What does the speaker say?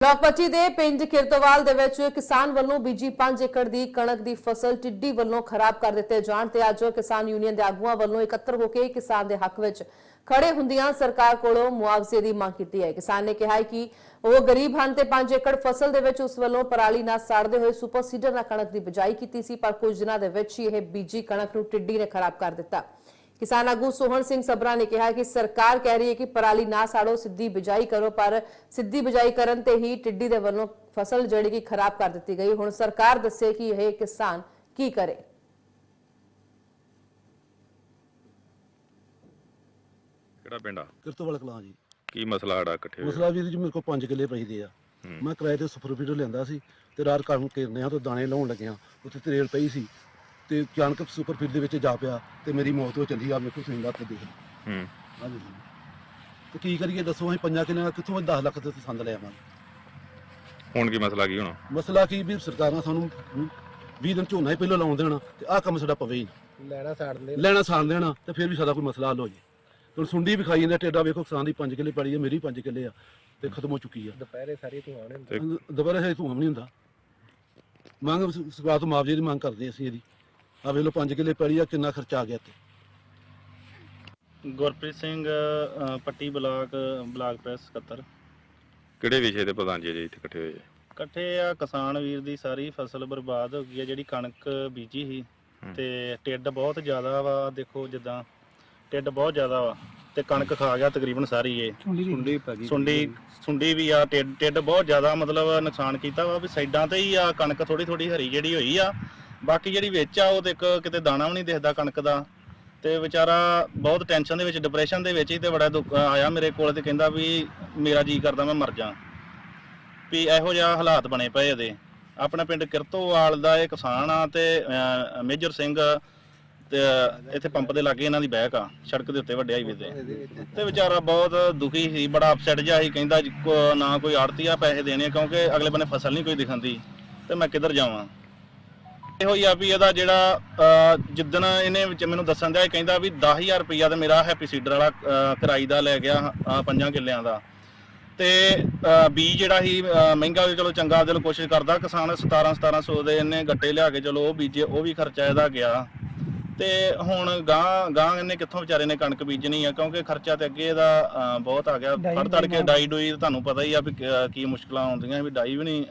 Block 25 ਦੇ ਪਿੰਡ ਕਿਰਤਵਾਲ ਦੇ ਵਿੱਚ ਕਿਸਾਨ ਵੱਲੋਂ ਬੀਜੀ 5 ਏਕੜ ਦੀ ਕਣਕ ਦੀ ਫਸਲ ਟਿੱਡੀ ਵੱਲੋਂ ਖਰਾਬ ਕਰ ਦਿੱਤੇ ਜਾਣ ਤੇ ਅੱਜ ਕਿਸਾਨ ਯੂਨੀਅਨ ਦੇ ਆਗੂਆਂ ਵੱਲੋਂ ਇਕੱਤਰ ਹੋ ਕੇ ਕਿਸਾਨ ਦੇ ਹੱਕ ਵਿੱਚ ਖੜੇ ਹੁੰਦਿਆਂ ਸਰਕਾਰ ਕੋਲੋਂ ਮੁਆਵਜ਼ੇ ਦੀ ਮੰਗ ਕੀਤੀ ਹੈ। ਕਿਸਾਨ ਨੇ ਕਿਹਾ ਕਿ ਉਹ ਗਰੀਬ ਹਨ ਤੇ 5 ਏਕੜ ਫਸਲ ਦੇ ਵਿੱਚ ਉਸ ਵੱਲੋਂ ਪਰਾਲੀ ਨਾਲ ਸਾੜਦੇ ਹੋਏ ਸੁਪਰ ਸੀਡਰ ਨਾਲ ਕਣਕ ਦੀ ਬਿਜਾਈ ਕੀਤੀ ਸੀ, ਪਰ ਕੁਝ ਦਿਨਾਂ ਦੇ ਵਿੱਚ ਹੀ ਇਹ ਬੀਜੀ ਕਣਕ ਨੂੰ ਟਿੱਡੀ ਨੇ ਖਰਾਬ ਕਰ ਦਿੱਤਾ। ਕਿਸਾਨ ਆਗੂ ਸੋਹਣ ਸਿੰਘ ਸਬਰਾ ਨੇ ਕਿਹਾ ਕਿ ਸਰਕਾਰ ਕਹਿ ਰਹੀ ਹੈ ਕਿ ਪਰਾਲੀ ਨਾ ਸਾੜੋ ਸਿੱਧੀ ਬਿਜਾਈ ਕਰੋ ਪਰ ਸਿੱਧੀ ਬਿਜਾਈ ਕਰਨ ਤੇ ਹੀ ਟਿੱਡੀ ਦੇ ਵੱਲੋਂ ਫਸਲ ਜਿਹੜੀ ਕਿ ਖਰਾਬ ਕਰ ਦਿੱਤੀ ਗਈ। ਹੁਣ ਸਰਕਾਰ ਦੱਸੇ ਕਿ ਇਹ ਕਿਸਾਨ ਕੀ ਕਰੇ? ਕਿਹੜਾ ਪਿੰਡ ਆ? ਕਿਰਤੋਵਾਲ ਕਲਾਂ ਜੀ। ਕੀ ਮਸਲਾ ਆੜਾ ਇਕੱਠੇ ਹੋਏ ਮਸਲਾ ਵੀਰ ਜੀ ਮੇਰੇ ਕੋਲ 5 ਕਿੱਲੇ ਪਈਦੇ ਆ। ਮੈਂ ਕਿਰਾਏ ਤੇ ਸੁਪਰ ਫੀਡਰ ਲਿਆਂਦਾ ਸੀ ਤੇ ਰਾਤ ਕਣਕ ਕਿਰਨੇ ਆ ਤੇ ਦਾਣੇ ਲਾਉਣ ਲੱਗਿਆ ਉੱਥੇ ਤਰੇਲ ਪਈ ਸੀ। ਤੇ ਅਚਾਨਕ ਸੁਪਰ ਫੀਡ ਦੇ ਵਿੱਚ ਜਾ ਪਿਆ ਤੇ ਮੇਰੀ ਮੌਤ ਹੋ ਚੱਲੀ ਆ ਕੋਲ ਸਿੰਗਾ ਤੇ ਦੇਖ ਹੂੰ। ਹਾਂਜੀ। ਤੇ ਕੀ ਕਰੀਏ ਦੱਸੋ ਅਸੀਂ ਪੰਜਾਂ ਕਿੱਲਿਆਂ ਦਾ ਕਿੱਥੋਂ 10 ਲੱਖ ਤੇ ਸੰਦ ਲਿਆ ਮੈਂ ਹੁਣ ਕੀ ਮਸਲਾ ਕੀ ਹੋਣਾ? ਮਸਲਾ ਕੀ ਵੀ ਸਰਕਾਰਾਂ ਸਾਨੂੰ 20 ਦਿਨ ਝੋਨਾ ਹੀ ਪਹਿਲਾਂ ਲਾਉਣ ਦੇਣਾ ਤੇ ਆਹ ਕੰਮ ਸਾਡਾ ਪਵੇ ਹੀ ਨਾ। ਲੈਣਾ ਸਾੜ ਲੈ ਲੈਣਾ ਸਾਣ ਦੇਣਾ ਤੇ ਫਿਰ ਵੀ ਸਾਡਾ ਕੋਈ ਮਸਲਾ ਹੱਲ ਹੋ ਜੇ ਹੁਣ ਸੁੰਡੀ ਵੀ ਖਾਈ ਜਾਂਦੇ ਟੇਡਾ ਵੇਖੋ ਕਿਸਾਨ ਦੀ 5 ਕਿੱਲੇ ਪੜੀ ਹੈ ਮੇਰੀ 5 ਕਿੱਲੇ ਆ ਤੇ ਖਤਮ ਹੋ ਚੁੱਕੀ ਆ। ਦੁਪਹਿਰੇ ਸਾਰੀ ਤੂੰ ਆਉਣੇ ਤੇ ਦੁਬਾਰਾ ਹੈ ਧੂਆਂ ਵੀ ਨਹੀਂ ਹੁੰਦਾ। ਮੰਗ ਸਰਕਾਰ ਤੋਂ ਮੁਆਵਜ਼ੇ ਦੀ ਮੰਗ ਕਰਦੇ ਅਸੀਂ ਇਹਦੀ। ਆ ਵੇਖ ਲਓ 5 ਕਿੱਲੇ ਪੈਲੀ ਆ ਕਿੰਨਾ ਖਰਚਾ ਆ ਗਿਆ ਤੇ ਗੁਰਪ੍ਰੀਤ ਸਿੰਘ ਅ, ਪੱਟੀ ਬਲਾਕ ਬਲਾਕ ਪ੍ਰੈਸ ਸਕੱਤਰ। ਕਿਹੜੇ ਵਿਸ਼ੇ ਤੇ ਪ੍ਰਧਾਨ ਜੀ ਅਜੇ ਇੱਥੇ ਇਕੱਠੇ ਹੋਏ ਆ? ਇਕੱਠੇ ਆ ਕਿਸਾਨ ਵੀਰ ਦੀ ਸਾਰੀ ਫਸਲ ਬਰਬਾਦ ਹੋ ਗਈ ਆ ਜਿਹੜੀ ਕਣਕ ਬੀਜੀ ਸੀ। ਹੂੰ। ਤੇ ਟਿੱਡ ਬਹੁਤ ਜ਼ਿਆਦਾ ਵਾ ਦੇਖੋ ਜਿੱਦਾਂ ਟਿੱਡ ਬਹੁਤ ਜ਼ਿਆਦਾ ਵਾ ਤੇ ਕਣਕ ਖਾ ਗਿਆ ਤਕਰੀਬਨ ਸਾਰੀ ਇਹ। ਸੁੰਡੀ ਪੈ ਗਈ ਸੁੰਡੀ ਸੁੰਡੀ ਵੀ ਆ ਟਿੱਡ ਟਿੱਡ ਬਹੁਤ ਜ਼ਿਆਦਾ ਮਤਲਬ ਨੁਕਸਾਨ ਕੀਤਾ ਵਾ ਵੀ ਸਾਈਡਾਂ ਤੇ ਹੀ ਆ ਕਣਕ ਥੋੜੀ ਥੋੜੀ ਹਰੀ ਜਿਹੜੀ ਹੋਈ ਆ ਬਾਕੀ ਜਿਹੜੀ ਵਿੱਚ ਆ, ਉਹ ਤੇ ਇੱਕ ਕਿਤੇ ਦਾਣਾ ਵੀ ਨਹੀਂ ਦਿਖਦਾ ਕਣਕ ਦਾ। ਤੇ ਵਿਚਾਰਾ ਬਹੁਤ ਟੈਨਸ਼ਨ ਦੇ ਵਿੱਚ ਡਿਪਰੈਸ਼ਨ ਦੇ ਵਿੱਚ ਹੀ ਤੇ ਬੜਾ ਦੁੱਖ ਆਇਆ ਮੇਰੇ ਕੋਲ ਤੇ ਕਹਿੰਦਾ ਵੀ ਮੇਰਾ ਜੀ ਕਰਦਾ ਮੈਂ ਮਰ ਜਾ ਵੀ ਇਹੋ ਜਿਹਾ ਹਾਲਾਤ ਬਣੇ ਪਏ ਇਹਦੇ। ਆਪਣਾ ਪਿੰਡ ਕਿਰਤੋਵਾਲ ਦਾ ਇਹ ਕਿਸਾਨ ਆ ਤੇ ਮੇਜਰ ਸਿੰਘ ਤੇ ਇੱਥੇ ਪੰਪ ਦੇ ਲਾਗੇ ਇਹਨਾਂ ਦੀ ਬਹਿਕ ਆ, ਸੜਕ ਦੇ ਉੱਤੇ ਵੱਡੇ ਹਾਈਵੇ ਤੇ ਤੇ ਵਿਚਾਰਾ ਬਹੁਤ ਦੁਖੀ ਸੀ, ਬੜਾ ਅਪਸੈਟ ਜਿਹਾ ਸੀ, ਕਹਿੰਦਾ ਨਾ ਕੋਈ ਆੜਤੀ ਆ ਪੈਸੇ ਦੇਣੇ ਕਿਉਂਕਿ ਅਗਲੇ ਬੰਨੇ ਫਸਲ ਨਹੀਂ ਕੋਈ ਦਿਖਾਂਦੀ। ਤੇ ਮੈਂ ਕਿੱਧਰ ਜਾਵਾਂ? ਇਹੋ ਹੀ ਆ ਵੀ ਇਹਦਾ ਜਿਹੜਾ ਜਿੱਦਣ ਇਹਨੇ ਵਿੱਚ ਮੈਨੂੰ ਦੱਸਣ ਦਿਆ ਇਹ ਕਹਿੰਦਾ ਵੀ 10000 ਰੁਪਈਆ ਤੇ ਮੇਰਾ ਹੈਪੀ ਸੀਡਰ ਵਾਲਾ ਕਿਰਾਈ ਦਾ ਲੈ ਗਿਆ ਅਹ, ਪੰਜਾਂ ਕਿੱਲਿਆਂ ਦਾ। ਤੇ ਅਹ, ਬੀਜ ਜਿਹੜਾ ਸੀ ਅਹ, ਮਹਿੰਗਾ ਵੀ ਚਲੋ ਚੰਗਾ ਦਿਲ ਕੋਸ਼ਿਸ਼ ਕਰਦਾ ਕਿਸਾਨ 17 1700 ਦੇ ਇਹਨੇ ਗੱਟੇ ਲਿਆ ਕੇ ਚਲੋ ਉਹ ਬੀਜੇ ਉਹ ਵੀ ਖਰਚਾ ਇਹਦਾ ਗਿਆ। ਤੇ ਹੁਣ ਗਾਂ ਗਾਂ ਇਹਨੇ ਕਿੱਥੋਂ ਵਿਚਾਰੇ ਨੇ ਕਣਕ ਬੀਜਣੀ ਆ ਕਿਉਂਕਿ ਖਰਚਾ ਤੇ ਅੱਗੇ ਇਹਦਾ ਅਹ, ਬਹੁਤ ਆ ਗਿਆ। ਫੜ ਤੜ ਕੇ ਡਾਈ ਡੋਈ ਤੁਹਾਨੂੰ ਪਤਾ ਹੀ ਆ ਵੀ ਕ- ਕੀ ਮੁਸ਼ਕਲਾਂ ਆਉਂਦੀਆਂ ਵੀ ਡਾਈ ਵੀ ਨਹੀਂ